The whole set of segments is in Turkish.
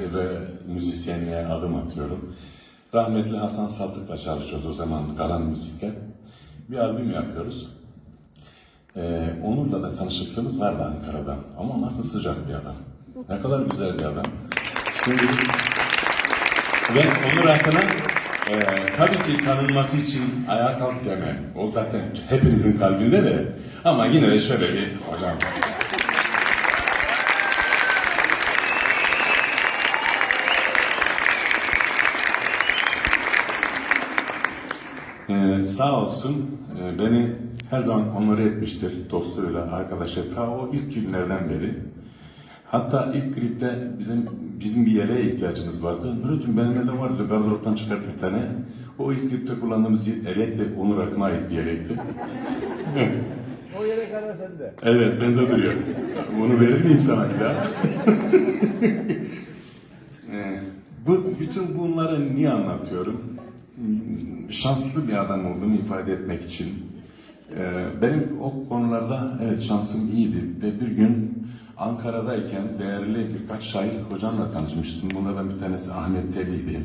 ve müzisyenliğe adım atıyorum. Rahmetli Hasan Saltık'la çalışıyoruz o zaman Kalan Müzik'le. Bir albüm yapıyoruz. Ee, Onur'la da tanışıklığımız vardı Ankara'da. Ama nasıl sıcak bir adam. Ne kadar güzel bir adam. Şimdi ve Onur hakkında e, tabii ki tanınması için ayağa kalk demem. O zaten hepinizin kalbinde de. Ama yine de şöyle bir hocam. Ee, sağ olsun e, beni her zaman onore etmiştir dostluğuyla, arkadaşı ta o ilk günlerden beri. Hatta ilk klipte bizim bizim bir yere ihtiyacımız vardı. Nurettin benim de vardı gardıroptan çıkart bir tane. O ilk klipte kullandığımız yelek de Onur Akın'a ait bir yelekti. O yere kadar sende. Evet bende duruyor. Bunu verir miyim sana bir daha? Ee, Bu, bütün bunları niye anlatıyorum? Şanslı bir adam olduğumu ifade etmek için. Ee, Benim o konularda evet şansım iyiydi ve bir gün Ankara'dayken değerli birkaç şair hocamla tanışmıştım. Bunlardan bir tanesi Ahmet Teli'ydi.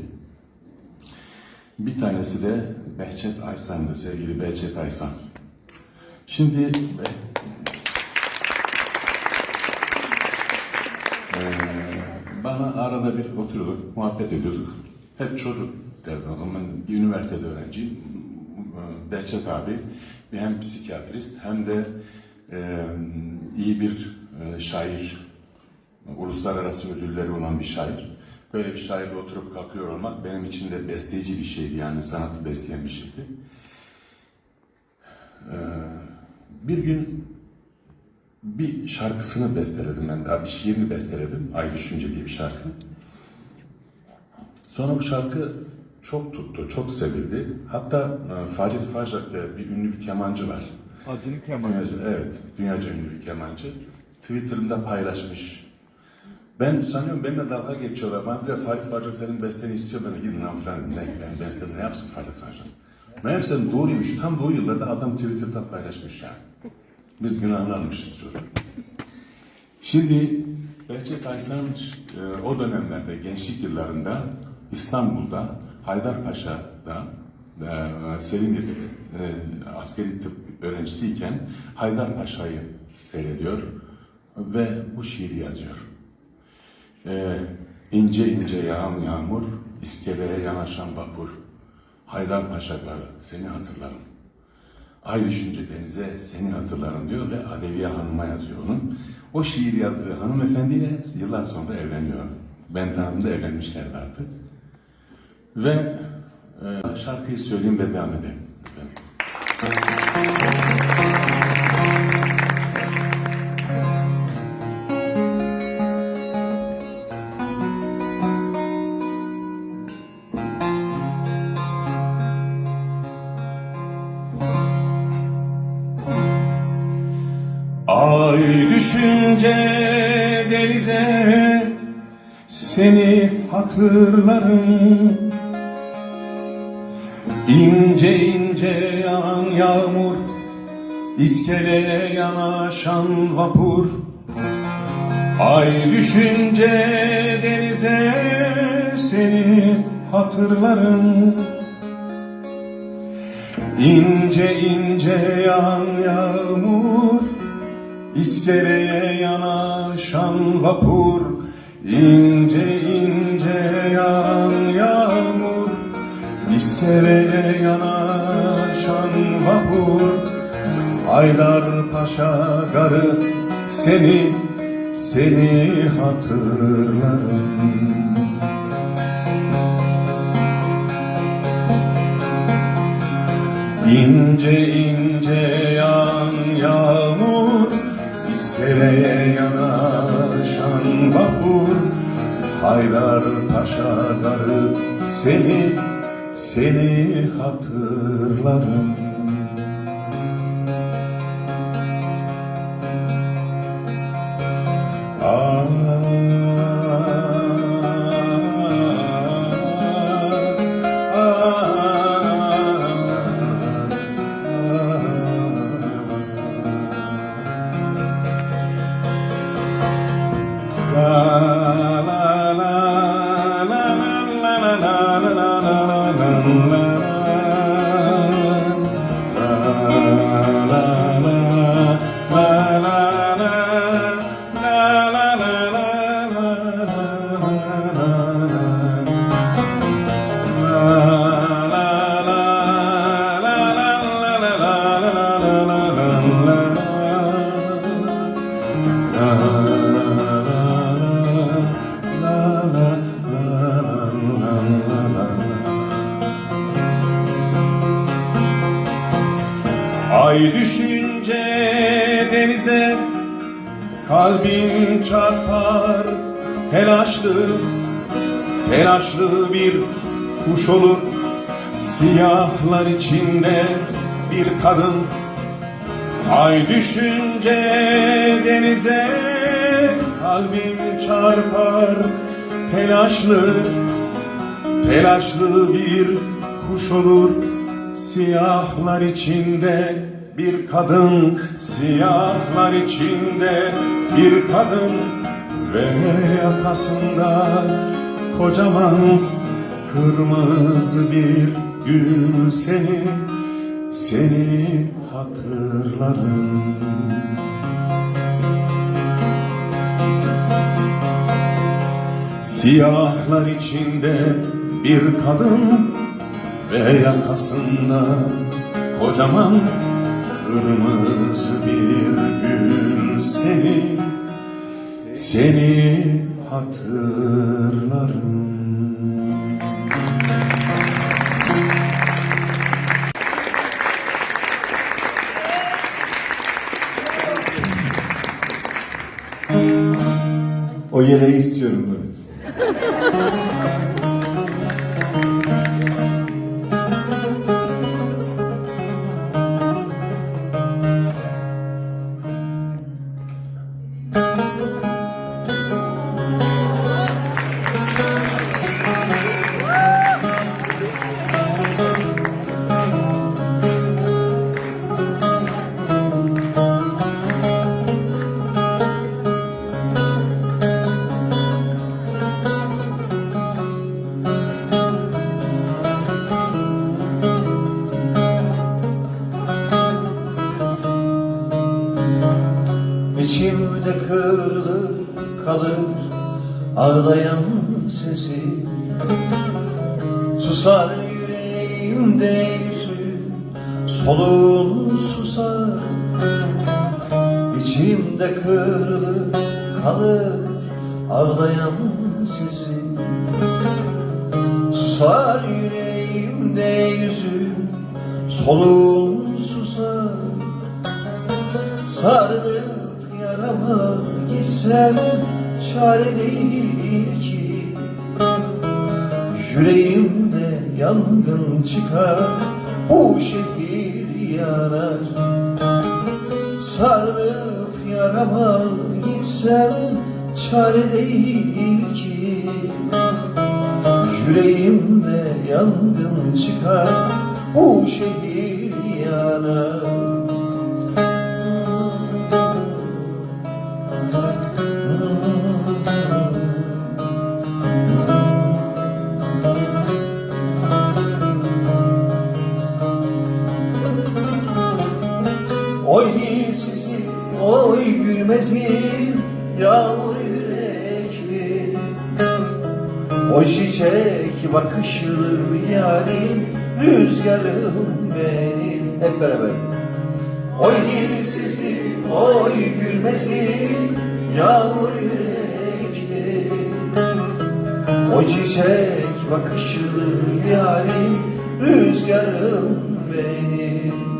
Bir tanesi de Behçet Aysan'dı, sevgili Behçet Aysan. Şimdi Ee, bana arada bir oturuyorduk, muhabbet ediyorduk. Hep çocuk derdi o zaman. Bir üniversitede öğrenciyim. Behçet abi hem psikiyatrist hem de e, iyi bir e, şair. Uluslararası ödülleri olan bir şair. Böyle bir şairle oturup kalkıyor olmak benim için de besteci bir şeydi. Yani sanatı besleyen bir şeydi. Ee, bir gün bir şarkısını besteledim ben daha bir şiirini besteledim. Ay Düşünce diye bir şarkı. Sonra bu şarkı çok tuttu, çok sevildi. Hatta e, Farid Farjak diye bir ünlü bir kemancı var. Adını Kemal. Dünyaca, evet, dünyaca ünlü bir kemancı. Twitter'ında paylaşmış. Ben sanıyorum benimle dalga geçiyorlar. Bana diyor Farid Farjak senin besteni istiyor. Ben de gidin lan falan. Ne ben bestemi ne yapsın Farid Farjak? Meğersem doğruymuş. Tam bu yıllarda adam Twitter'da paylaşmış yani. Biz günahını almışız diyorum. Şimdi Behçet Aysan e, o dönemlerde gençlik yıllarında İstanbul'da Haydarpaşa'da e, Selimiye'de e, askeri tıp öğrencisiyken Haydarpaşa'yı seyrediyor ve bu şiiri yazıyor. E, ince ince yağan yağmur, iskeleye yanaşan vapur. Haydarpaşa'da seni hatırlarım. Ay düşünce denize seni hatırlarım diyor ve Aleviye Hanım'a yazıyor onun. O şiir yazdığı hanımefendiyle yıllar sonra evleniyor. Ben tanıdığımda evlenmişlerdi artık. Ve e, şarkıyı söyleyeyim ve devam edelim. Ay düşünce denize seni hatırlarım İnce ince yağan yağmur iskeleye yanaşan vapur. Ay düşünce denize seni hatırlarım. İnce ince yağan yağmur İskeleye yanaşan vapur. İnce ince yağan İskeleye yanaşan vapur Aylar paşa garı seni seni hatırlarım. İnce ince yağan yağmur iskeleye yanaşan vapur Haydar Paşa garı seni seni hatırlarım Ay düşünce denize Kalbim çarpar. Telaşlı Telaşlı bir kuş olur. Siyahlar içinde bir kadın. Ay düşünce denize Kalbim çarpar. Telaşlı Telaşlı bir kuş olur. Siyahlar içinde bir kadın Siyahlar içinde bir kadın Ve yakasında kocaman Kırmızı bir gül seni Seni hatırlarım. Siyahlar içinde bir kadın ve yakasında kocaman kırmızı bir gül seni seni hatırlarım. Sesi Susar yüreğimde yüzü soluğun susar. İçimde kırılır kalır ağlayan sesi Susar yüreğimde yüzü soluğun susar. Sarılıp yarama gitsem çare değil ki Yüreğimde yangın çıkar bu şehir yanar. Sarılıp yarama gitsem çare değil ki. Yüreğimde yangın çıkar bu şehir yanar Oy dilsizi, oy gülmezim, yağmur yürekli. Oy çiçek bakışlı yarim, rüzgarım benim. Hep beraber. Oy dilsizi, oy gülmezim, yağmur yürekli. Oy çiçek bakışlı yarim, rüzgarım benim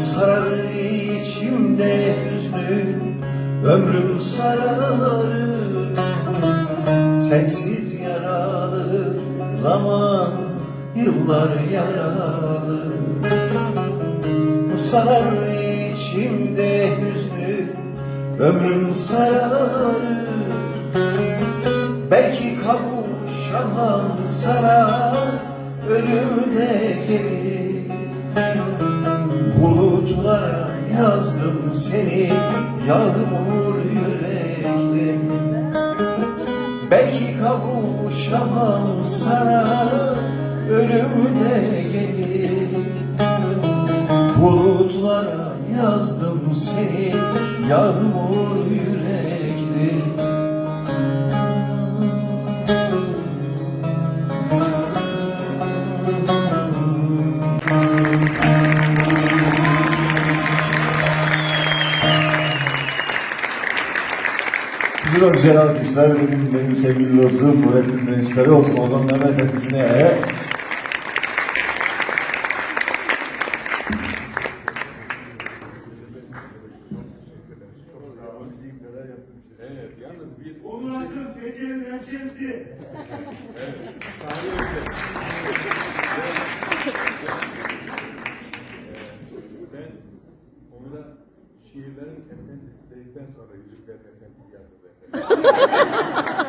Sarar içimde hüznü Ömrüm sararır. Sensiz yaralıdır zaman Yıllar yaralı. Sarar içimde hüznü Ömrüm sararır. Belki kavuşamam sana yağmur yürekli. Belki kavuş Kavuşamam sana ölüm gelir. Bulutlara yazdım seni yağmur yürekli O güzel alkışlar benim, benim sevgili dostum Nurettin Denizkari olsun. O zaman hemen şiirlerin efendisi dedikten sonra yüzüklerin efendisi yazıldı.